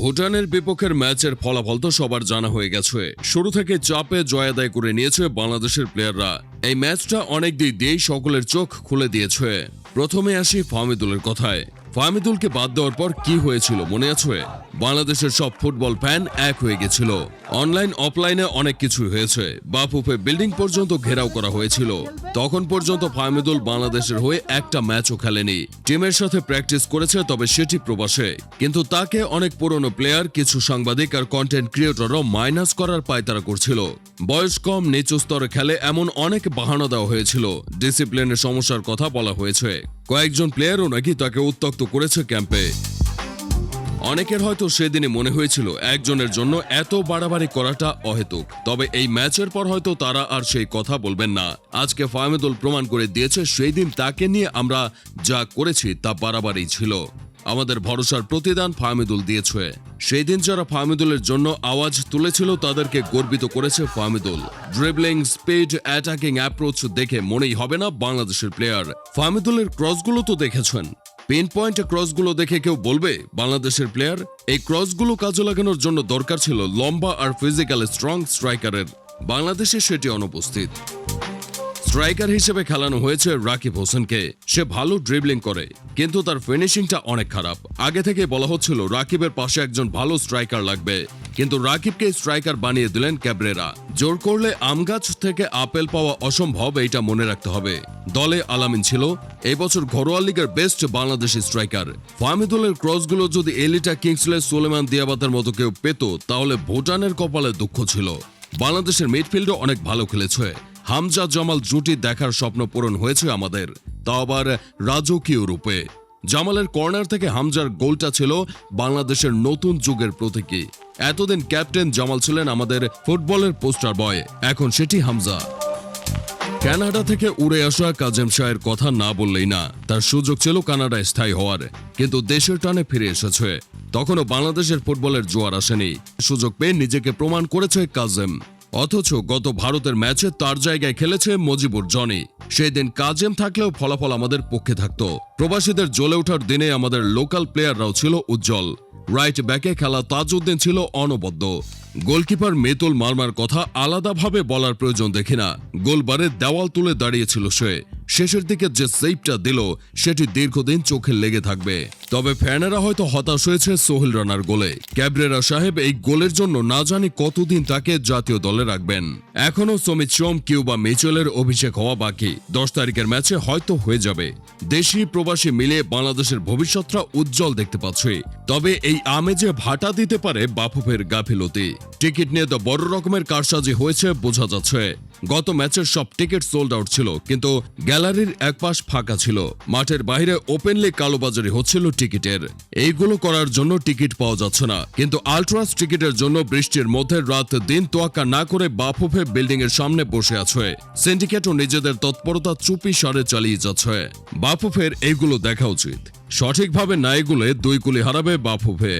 ভুটানের বিপক্ষের ম্যাচের ফলাফল তো সবার জানা হয়ে গেছে। শুরু থেকে চাপে জয়াদায় করে নিয়েছে বাংলাদেশের প্লেয়াররা। এই ম্যাচটা অনেক দিক দিয়েই সকলের চোখ খুলে দিয়েছে। প্রথমে আসি ফাহমিদুলের কথায়। ফাহমিদুলকে বাদ দেওয়ার পর কি হয়েছিল মনে আছে? বাংলাদেশের সব ফুটবল ফ্যান এক হয়ে গেছিল। অনলাইন অফলাইনে অনেক কিছু হয়েছে। বাফুফে বিল্ডিং পর্যন্ত ঘেরাও করা হয়েছিল। তখন পর্যন্ত ফাহমিদুল বাংলাদেশের হয়ে একটা ম্যাচও খেলেনি। টিমের সাথে প্র্যাকটিস করেছে, তবে সেটি প্রবাসে। কিন্তু তাকে অনেক পুরনো প্লেয়ার কিছু সাংবাদিক আর কন্টেন্ট ক্রিয়েটরও মাইনাস করার পায়তারা করছিল। বয়স কম, নিচু স্তরে খেলে এমন অনেক বাহানা দেওয়া হয়েছিল। ডিসিপ্লিনের সমস্যার কথা বলা হয়েছে। কয়েকজন প্লেয়ারও নাকি তাকে উত্তক্ত করেছে ক্যাম্পে অনেকের হয়তো সেদিনে মনে হয়েছিল একজনের জন্য এত বাড়াবাড়ি করাটা অহেতুক। তবে এই ম্যাচের পর হয়তো তারা আর সেই কথা বলবেন না। আজকে ফাহমেদুল প্রমাণ করে দিয়েছে, সেই দিন তাকে নিয়ে আমরা যা করেছি তা বাড়াবাড়ি ছিল। আমাদের ভরসার প্রতিদান ফাহমিদুল দিয়েছে। সেই দিন যারা ফাহমিদুলের জন্য আওয়াজ তুলেছিল, তাদেরকে গর্বিত করেছে Fahmidul. Dribbling speed attacking approach দেখে মনেই হবে না বাংলাদেশের প্লেয়ার ফাহমিদুলের ক্রসগুলো তো দেখেছেন। পেন পয়েন্ট ক্রসগুলো দেখে কেউ বলবে, বাংলাদেশের প্লেয়ার এই ক্রসগুলো কাজে লাগানোর জন্য দরকার ছিল লম্বা আর ফিজিক্যাল স্ট্রং স্ট্রাইকারের বাংলাদেশে সেটি অনুপস্থিত। স্ট্রাইকার হিসেবে খেলানো হয়েছে রাকিব হোসেনকে। সে ভালো ড্রিবলিং করে, কিন্তু তার ফিনিশিংটা অনেক খারাপ। আগে থেকে বলা হচ্ছিল রাকিবের পাশে একজন ভালো স্ট্রাইকার লাগবে। কিন্তু রাকিবকে স্ট্রাইকার বানিয়ে দিলেন ক্যাবরেরা। জোর করলে আমগাছ থেকে আপেল পাওয়া অসম্ভব, এইটা মনে রাখতে হবে। দলে আলামিন ছিল, এই বছর ঘরোয়া লিগের বেস্ট বাংলাদেশি স্ট্রাইকার। ফাহমিদুলের ক্রসগুলো যদি এলিটা কিংসলে সোলেমান দিয়াবাতের মতো কেউ পেত, তাহলে ভুটানের কপালে দুঃখ ছিল। বাংলাদেশের মিডফিল্ডও অনেক ভালো খেলেছে। হামজা জামাল জুটি দেখার স্বপ্ন পূরণ হয়েছে আমাদের। তা আবার রাজকীয় রূপে। জামালের কর্নার থেকে হামজার গোলটা ছিল বাংলাদেশের নতুন যুগের প্রতীকী। এতদিন ক্যাপ্টেন জামাল ছিলেন আমাদের ফুটবলের পোস্টার বয়। এখন সেটি হামজা। কানাডা থেকে উড়ে আসা কাজেম শাহের কথা না বললেই না। তার সুযোগ ছিল কানাডায় স্থায়ী হওয়ার। কিন্তু দেশের টানে ফিরে এসেছে। তখনও বাংলাদেশের ফুটবলের জোয়ার আসেনি। সুযোগ পেয়ে নিজেকে প্রমাণ করেছে কাজেম। অথচ গত ভারতের ম্যাচে তার জায়গায় খেলেছে মজিবুর জনি। সেই দিন কাজেম থাকলেও ফলাফল আমাদের পক্ষে থাকত। প্রবাসীদের জ্বলে ওঠার দিনে আমাদের লোকাল প্লেয়াররাও ছিল উজ্জ্বল। রাইট ব্যাকে খেলা তাজউদ্দিন ছিল অনবদ্য। গোলকিপার মেতুল মারমার কথা আলাদাভাবে বলার প্রয়োজন দেখি না। গোলবারে দেওয়াল তুলে দাঁড়িয়েছিল সে। শেষের দিকে যে সেভটা দিল, সেটি দীর্ঘদিন চোখে লেগে থাকবে। তবে ফ্যানেরা হয়তো হতাশ হয়েছে সোহেল রানার গোলে। ক্যাবরেরা সাহেব এই গোলের জন্য না জানি কতদিন তাকে জাতীয় দলে রাখবেন। এখনও সমিত সোম কিউবা মিচেলের অভিষেক হওয়া বাকি। দশ তারিখের ম্যাচে হয়তো হয়ে যাবে। দেশি প্রবাসী মিলিয়ে বাংলাদেশের ভবিষ্যৎটা উজ্জ্বল দেখতে পাচ্ছি। তবে এই আমেজে ভাটা দিতে পারে বাফুফের গাফিলতি। টিকিট নিয়ে তো বড় রকমের কারসাজি হয়েছে, বোঝা যাচ্ছে। গত ম্যাচের সব টিকিট সোল্ড আউট ছিল, কিন্তু গ্যালারির এক পাশ ফাঁকা ছিল। মাঠের বাইরে ওপেনলি কালোবাজারি হচ্ছিল টিকিটের। এইগুলো করার জন্য টিকিট পাওয়া যাচ্ছে না, কিন্তু আলট্রাস টিকিটের জন্য বৃষ্টির মধ্যে রাত দিন তোয়াক্কা না করে বাফুফে বিল্ডিং এর সামনে বসে আছে। সিন্ডিকেটও নিজেদের তৎপরতা চুপি সারে চালিয়ে যাচ্ছে। বাফুফের এইগুলো দেখা উচিত। সঠিকভাবে না এগুলে দুই কুলি হারাবে বাফুফে।